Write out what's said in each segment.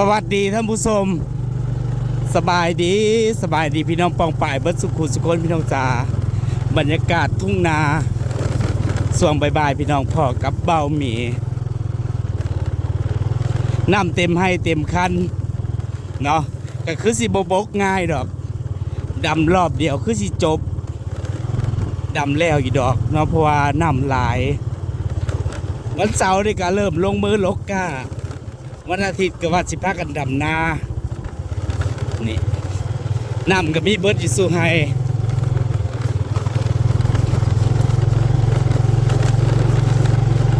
สวัสดีท่านผู้ชม สบายดีสบายดีพี่น้องปองป่ายเบิดสุขุสุคนพี่น้องจ๋าบรรยากาศทุ่งนาส่วงบายๆพี่น้องพ่อกับเบาหมีน้ำเต็มให้เต็มคันเนาะก็คือสิบบกง่ายดอกดำรอบเดียวคือสิจบดำแล้วอยู่ดอกเนาะเพราะว่าน้ำหลาย วันเสาร์นี่ก็เริ่มลงมือลกกา วันอาทิตย์ก็ว่าสิพากันดำนานี่น้ำก็มีเบิร์ดอยู่สู้ให้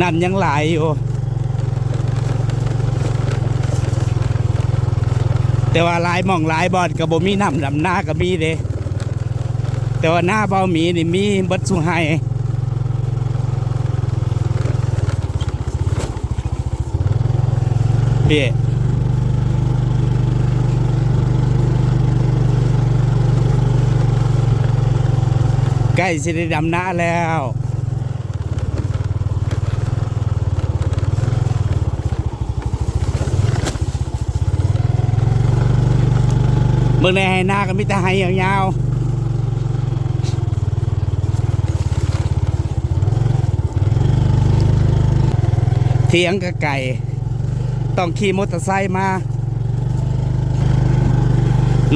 น้ำยังไหลายอยู่แต่ว่าลายมองลายบอนก็บ่มีน้ำดำนาก็มีเด้แต่ว่าหน้าเบาหมีนี่มีเบิดสู้ให้ พี่ใกล้สิได้ดำนาแล้วเมื่อในให้หน้าก็มิต่ให้ยาวๆเถียงกับไก่ ต้องขี่มอเตอร์ไซค์มา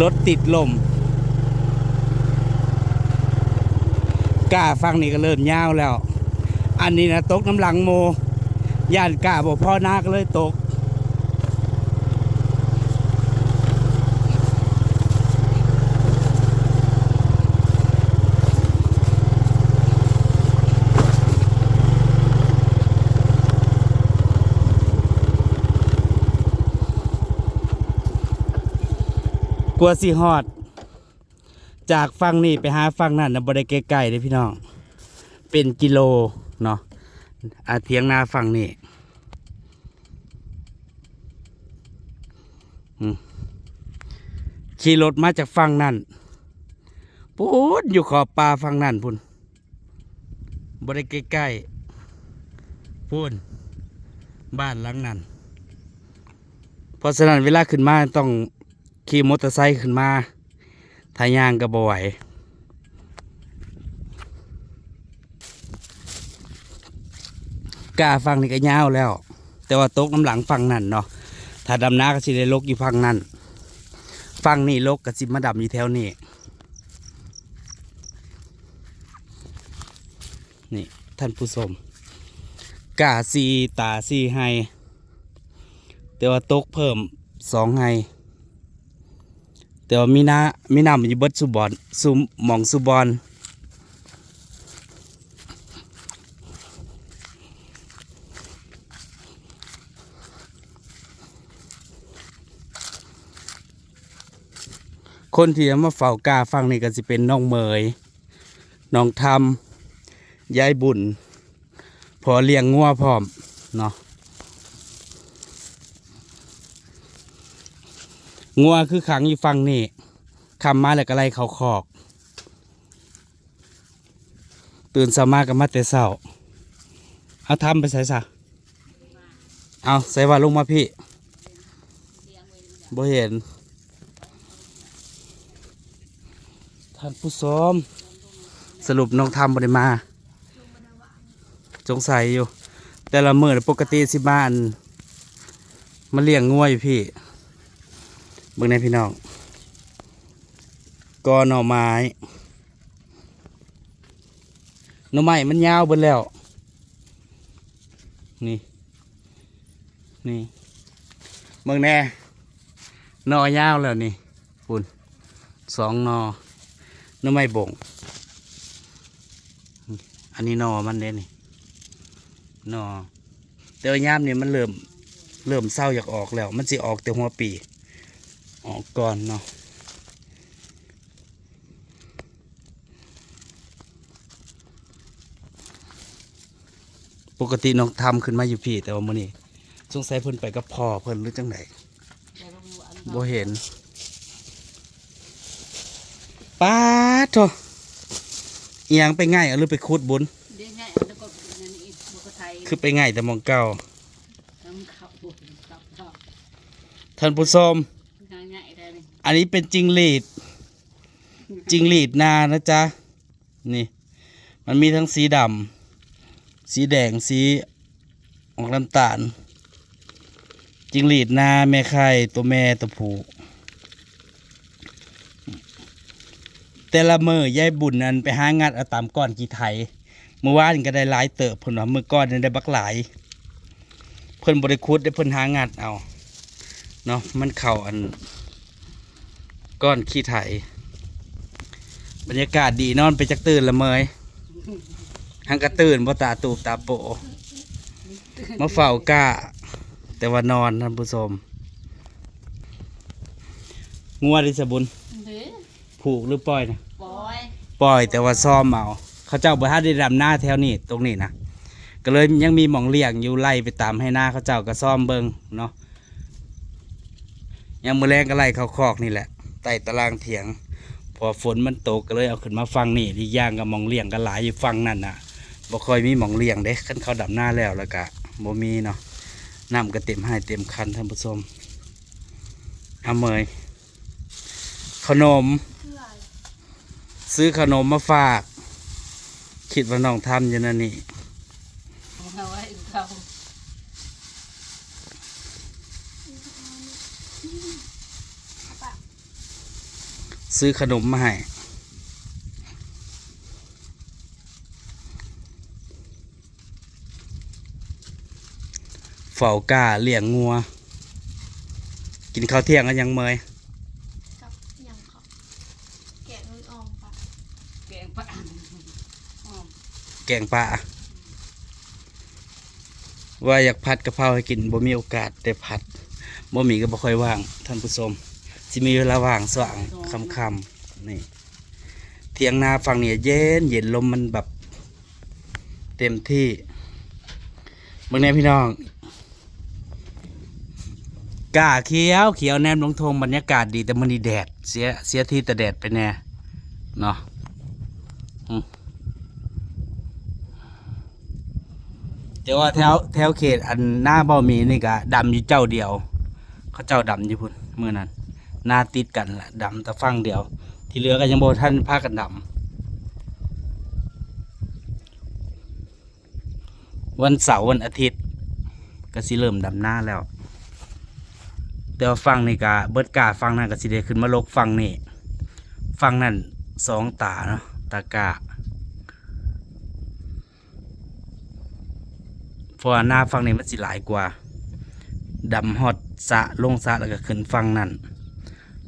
รถติดลมกล้าฟังนี่ก็เริ่มยาวแล้ว อันนี้นะตกน้ำหลังโมย่านกล้าบอกพ่อนาก็เลยตก กลัวสิฮอด จากฝั่งนี้ไปหาฝั่งนั้นนะบ่ได้ไกลเลยพี่น้อง เป็นกิโลเนาะอาเทียงนาฝั่งนี้ขี่รถมาจากฝั่งนั้นพูดอยู่ขอบป่าฝั่งนั้นพุ่นบ่ได้ใกล้ๆพูนบ้านหลังนั้นเพราะฉะนั้นเวลาขึ้นมาต้อง ขี่มอเตอร์ไซค์ขึ้นมาทายางก็บ่ไหวกาฟังนี่ก็ยาวแล้ว แต่ว่าตกน้ำหลังฟังนั่นเนาะถ้าดำน้าก็สิได้ลกอยู่ฟังนั่นฟังนี่ลกก็สิมาดำอยู่แถวนี้นี่ท่านผู้ชมกาซีตาซีไฮแต่ว่าตกเพิ่มสองไฮ แต่ว่ามีน้ามีน้ำอยู่เบิดสุบอนสุหมองสุบอนคนที่มาเฝ้ากาฟังนี่ก็จะเป็นน้องเมยน้องทำยายบุญพอเลี้ยงงัวพร้อมเนาะ งัวคือขังอยู่ฟังนี่คำมาแล้วก็ไล่เขาคอก ตื่นสามากับมาแต่เศร้าเอาทำไปใส่ซะเอาใส่ว่าลงมาพี่บ่เห็น ท่านผู้ชมสรุปน้องทำบ่ได้มาสงใสัยอยู่ แต่ละมือปกติสิบ้านมาเลี้ยงงัวยพี่ เบิ่งในพี่น้องกอหน่อไม้หน่อไม้มันยาวเบิดแล้ว นี่นี่เบิ่งแน่หน่อยาวแล้วนี่คุณสองหนอหน่อไม้บ่งอันนี้หนอมันเด้นี่หนอแต่ว่ายามนี่มันเริ่ม เริ่มเศร้าอยากออกแล้ว มันสิออกแต่หัวปี ออกก่อนเนาะปกติน้องทำขึ้นมาอยู่พี่ แต่ว่ามื้อนี้สงสัยเพิ่นไปกับพ่อเพิ่นหรือจังไดบ่เห็นป้าดโถเอียงไปง่ายเอาหรือไปคูดบุญเดี๋ยวไงแล้วก็นั่นอีกบุกไทยคือไปง่ายแต่หมองเก่าทำข้าวบุญกับข้าว ท่านผู้ชม ง่ายๆได้เลย อันนี้เป็นจิงหรีดจิงหรีดนานะจ๊ะ นี่ มันมีทั้งสีดำสีแดงสีออกน้ำตาล จิงหรีดนาแม่ไข่ตัวแม่ตัวผูแต่ละมือยายบุญนั้นไปหางัดเอาตามก้อนกีไทยเมื่อวานก็ได้หลายเติบเพิ่นว่ามือก้อนนั้นได้บักหลาย เพิ่นบริคุดได้เพิ่นหางัดเอาเนาะมันเข่าอัน ก้อนขี้ไถ บรรยากาศดีนอนไปจักตื่นละเมยหังกระตื่นบ่ตาตูบตาโปะมาเฝ้ากะแต่ว่านอนท่านผู้ชมงัวดิสบุญเด้อผูกหรือปล่อยนะปอยปล่อยแต่ว่าซ่อมเอาเขาเจ้าบ่ทันได้ดำหน้าแถวนี้ตรงนี้นะก็เลยยังมีหมองเลี้ยงอยู่ไล่ไปตามให้หน้าเขาเจ้าก็ซ่อมเบิงเนาะยังมือแรงก็ไล่เขาคอกนี่แหละใต้ตารางเถียง พอฝนมันตกก็เลยเอาขึ้นมาฟังนี่ที่ย่างกับมองเลี้ยงก็หลายอยู่ฟังนั่นน่ะบ่ค่อยมีมองเลี้ยงเด้คันเขาดำหน้าแล้วแล้วก็บ่มีเนาะน้ำก็เต็มให้เต็มคันท่านผู้ชมอาเมยขนม ซื้อขนมมาฝาก คิดว่าน้องทำอยู่นั่นนี่ เอาไว้เขา ซื้อขนมมาให้เฝ้ากาเลี้ยงงัว กินข้าวเที่ยงกันยังเมยกับอย่างเขาแกะนุ่นออมปะแกงปลาอ้อมแกงปลาว่าอยากผัดกะเพราให้กินบ่มีโอกาสได้ผัดบ่มีก็บ่ค่อยว่างท่านผู้ชม สิมีเวลาว่างสว่างค่ำๆนี่เทียงนาฝั่งนี้เย็นเย็นลมมันแบบเต็มที่เมื่อนี้พี่น้องกาเขียวเขียวแนมลงทงบรรยากาศดีแต่มันนี่แดดเสียเสียที่แต่แดดไปแน่เนาะแต่ว่าแถวแถวเขตอันหน้าบ่อมีนี่ก็ดำอยู่เจ้าเดียว เขาเจ้าดำอยู่พุ่นเมื่อนั้น หน้าติดกันแหละดำแต่ฟังเดียว ที่เหลือก็ยังโบท่านพากันดำวันเสาร์วันอาทิตย์ ก็สิเริ่มดำหน้าแล้วแต่ว่าฟังนี่กะเบิดกาฟังนั่นก็สิได้ขึ้นมาลกฟังนี่ฟังนั่นสองตาเนาะตากาเพราะว่าหน้าฟังนี่มันสิหลายกว่าดำฮอดสะลงสะแล้วก็ขึ้นฟังนั่น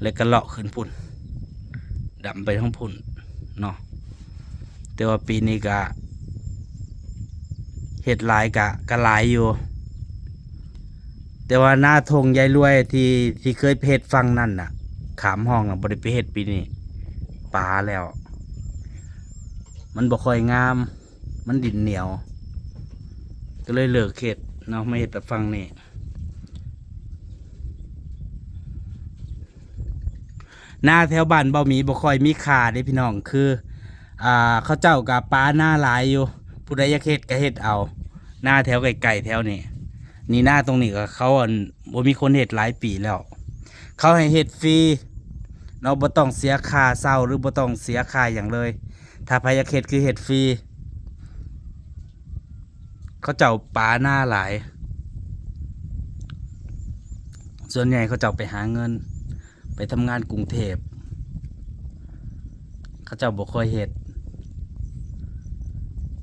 แล้วก็เลาะขึ้นพุ่นดำไปทั้งพุ่นเนาะแต่ว่าปีนี้กะเห็ดลายกะกะลายอยู่ แต่ว่าหน้าทงยายรวยที่ที่เคยเฮ็ดฟังนั่นน่ะ ขามห้องอะบริเฮ็ดปีนี้ปลาแล้ว มันบ่ค่อยงาม มันดินเหนียว ก็เลยเลิกเฮ็ดเนาะไม่เฮ็ดแต่ฟังนี่ หน้าแถวบ้านเบาหมีบ่ค่อยมีขาเด้พี่น้องคืออ่าเขาเจ้ากับปลาหน้าหลายอยู่ผู้ใดอยากเฮ็ดก็เฮ็ดเอา หน้าแถวไก่ๆแถวนี้นี่หน้าตรงนี้ก็เขาอันบ่มีคนเฮ็ดหลายปีแล้ว เขาให้เฮ็ดฟรีเราบ่ต้องเสียค่าเช่าหรือบ่ต้องเสียค่าอย่างเลย ถ้าใครอยาเฮ็ดคือเฮ็ดฟรีเขาเจ้าปลาหน้าหลาย ส่วนใหญ่เขาเจ้าไปหาเงิน ไปทำงานกรุงเทพเขาเจ้าบอกคอยเห็ด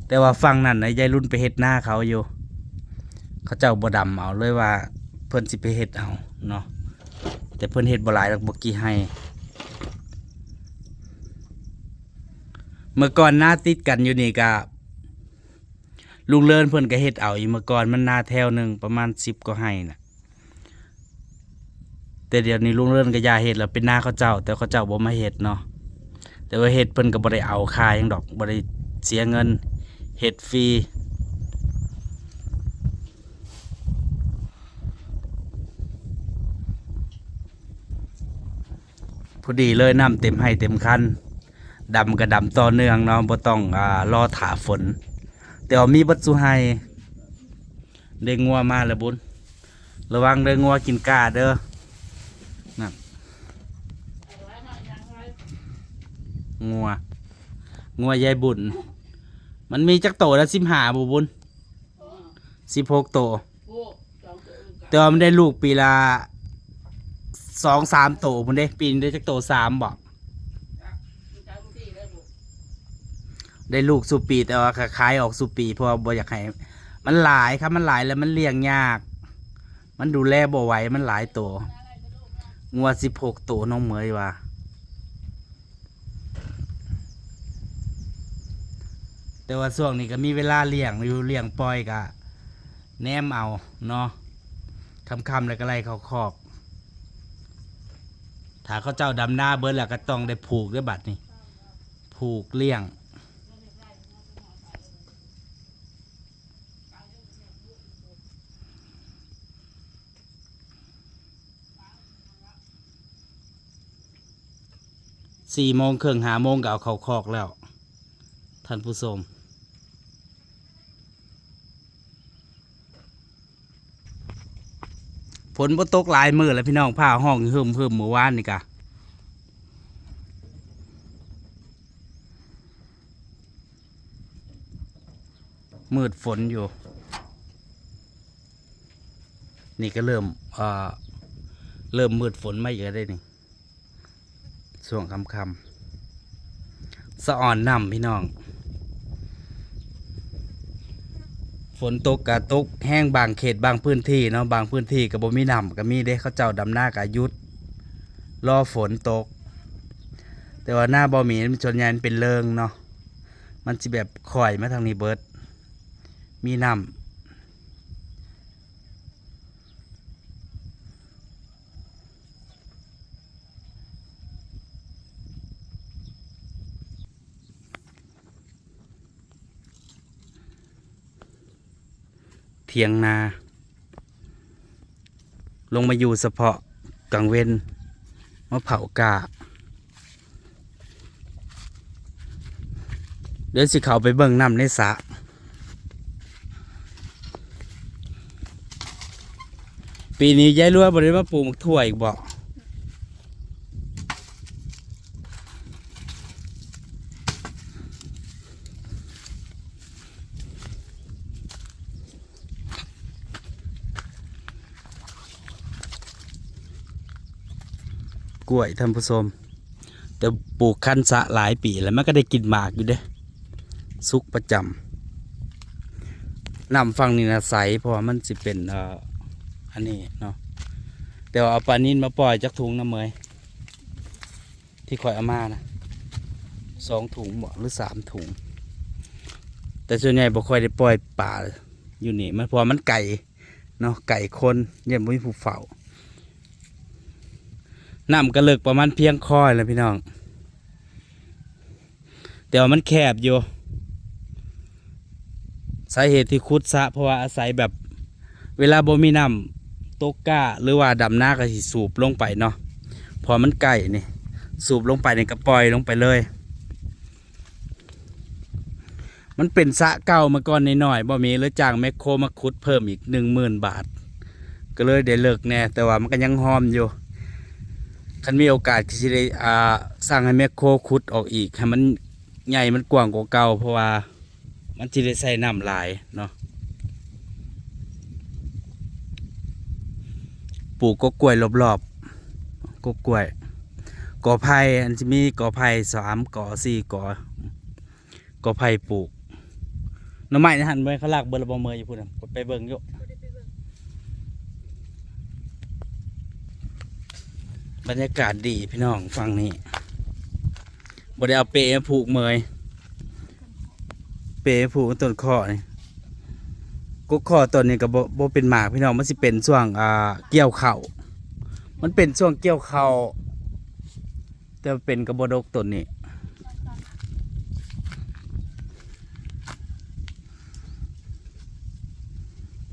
แต่ว่าฟังนั่นนะยายรุ่นไปเห็ดหน้าเขาอยู่ เขาเจ้าบ่ดำเอาเลยว่า เพิ่นสิไปเห็ดเอาเนาะแต่เพิ่นเห็ดบ่หลายดอกบ่กี่ให้ เมื่อก่อนหน้าติดกันอยู่นี่ก็ลุงเลินเพิ่นก็เฮ็ดเอาอยู่เมื่อก่อนมันหน้าแถวหนึ่งประมาณสิบก็ให้น่ะ แต่เดี๋ยวนี้ลุงเลื่อนก็อยาเห็ดแล้วเป็นหน้าเขาเจ้า แต่เขาเจ้าบ่มาเห็ดเนาะแต่ว่าเห็ดเพิ่นก็บ่ได้เอาคายังดอกบ่ได้เสียเงินเห็ดฟรีพอดีเลยน้ำเต็มให้เต็มคันดำก็ดำต่อเนื่องเนาะบ่ต้องอ่ารอถาฝน แต่ว่ามีบัดสุไฮเด้งงัวมาแล้วบุญระวังเด้องัวกินกาเด้อ งัว งัวยายบุญ มันมีจักโตแล้วสิบหาบุบุญสิบหกโตโอ้สองตัวแต่ว่ามันได้ลูกปีละสองสามโตมันได้ ปีนได้จักโตสามบอกลูกสาวลูกที่แล้วลูกได้ลูกสุปีแต่ว่าขายออกสุปีเพราะว่าบ่อยากให้มันหลายครับมันหลายแล้วมันเลี้ยงยาก มันดูแลบ่ไหวมันหลายตัวงัวสิบหกตัวน้องเหมยว่า แต่ว่าช่วงนี้ก็มีเวลาเลี้ยงอยู่เลี้ยงปล่อยกะแนมเอาเนาะคำๆแล้วก็ไล่เขาคอกถ้าเขาเจ้าดำหน้าเบิร์แล้วก็ต้องได้ผูกด้วยบัตรนี่ผูกเลี้ยงสี่โมงครึ่งหาโมงก็เอาเขาคอกแล้ว ท่านผู้ชม ฝนบ่ตกหลายมือแล้วพี่น้องผ้าห้องหึมหึมเมื่อวานนี่กะมืดฝนอยู่ นี่ก็เริ่มเอ่อเริ่มมืดฝนมาอีกแล้วได้นี่ช่วงคำคำสะอ่อนน้ำพี่น้อง ฝนตกกะตกแห้งบางเขตบางพื้นที่เนาะบางพื้นที่กับบ่มีน้ำก็มีเด้เขาเจ้าดำหน้ากะยุดรอฝนตก แต่ว่าหน้าบ่มีมันชนยานเป็นเริงเนาะมันจะแบบข่อยมาทางนี้เบิด มีน้ำ เทียงนา ลงมาอยู่เฉพาะกลางเวนมาเผากาเดี๋ยวสิเขาไปเบิ่งน้ำในสระปีนี้ยายรวบริมาปลูกหมกถั่วอีกบ่ก กล้วยท่านผู้ชมแต่ปลูกคันสะหลายปีแล้วมันก็ได้กินหมากอยู่เด้ซุกประจำนำฟังนี่นะใสเพราะว่ามันสิเป็นเอ่ออันนี้เนาะแต่ว่าเอาปลานินมาปล่อยจากถุงน้ำเมยที่ข่อยเอามานะสองถุงบ่หรือสามถุง แต่ส่วนใหญ่บ่ค่อยได้ปล่อยป่าอยู่นี่มันเพราะมันไก่เนาะไก่คนเยี่ยมบ่มีผู้เฝ้า น้ำกระเลิกประมาณเพียงคอยแล้วพี่น้อง แต่ว่ามันแคบอยู่ สาเหตุที่คุดซะเพราะว่าอาศัยแบบเวลาบ่มีน้ำตกก้าหรือว่าดำหน้าก็สิสูบลงไปเนาะพอมันไก่นี่ สูบลงไปนี่ก็ปล่อยลงไปเลย มันเป็นสะเก่ามาก่อนนิดหน่อยบ่มีเลยจ้างแมคโครมาขุดเพิ่มอีกหนึ่งหมื่นบาท ก็เลยได้เลิกแน่แต่ว่ามันก็ยังหอมอยู่ คันมีโอกาสที่จะได้อ่าสร้างให้แมคโครขุดออกอีกให้มันใหญ่มันกว้างกว่าเก่าเพราะว่ามันจะได้ใส่น้ำหลายเนาะปลูกก็กล้วยรอบๆก็กล้วยกอไผ่อันจะมีกอไผ่สามกอสี่กอกอไผ่ปลูกน้ำไม้นะหันไปเขาลากเบอร์ระบเมยอยู่พุ่นะไปเบิ่งอยู่ บรรยากาศดีพี่น้องฟังนี่บด้เอาเปรย์ผูกเมยเปรย์ผูกต้นข้อนี่กุกข้อต้นนี้ก็บ่บ่เป็นหมากพี่น้องมันสิเป็นช่วงอ่าเกี่ยวเข่ามันเป็นช่วงเกี่ยวเข่าแต่เป็นกระบดกต้นนี้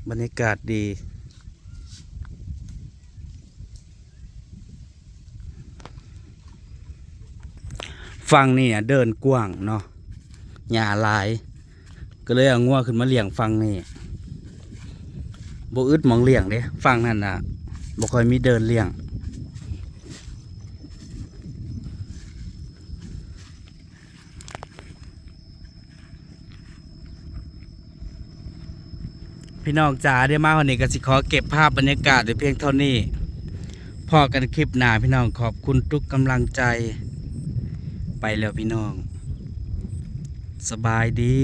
บรรยากาศดี ฝั่งนี่เดินกว้างเนาะหญ้าลาย ก็เลยเอางัวขึ้นมาเลี้ยงฟังนี่โบอึดมองเลี้ยงเด้ฟังนั่นนะบ่ค่อยมีเดินเลี้ยงพี่น้องจ๋าได้มาวันนี้ก็สิขอเก็บภาพบรรยากาศไวยเพียงเท่านี้พอกันคลิปหนาพี่น้องขอบคุณทุกกำลังใจ ไปแล้วพี่น้อง สบายดี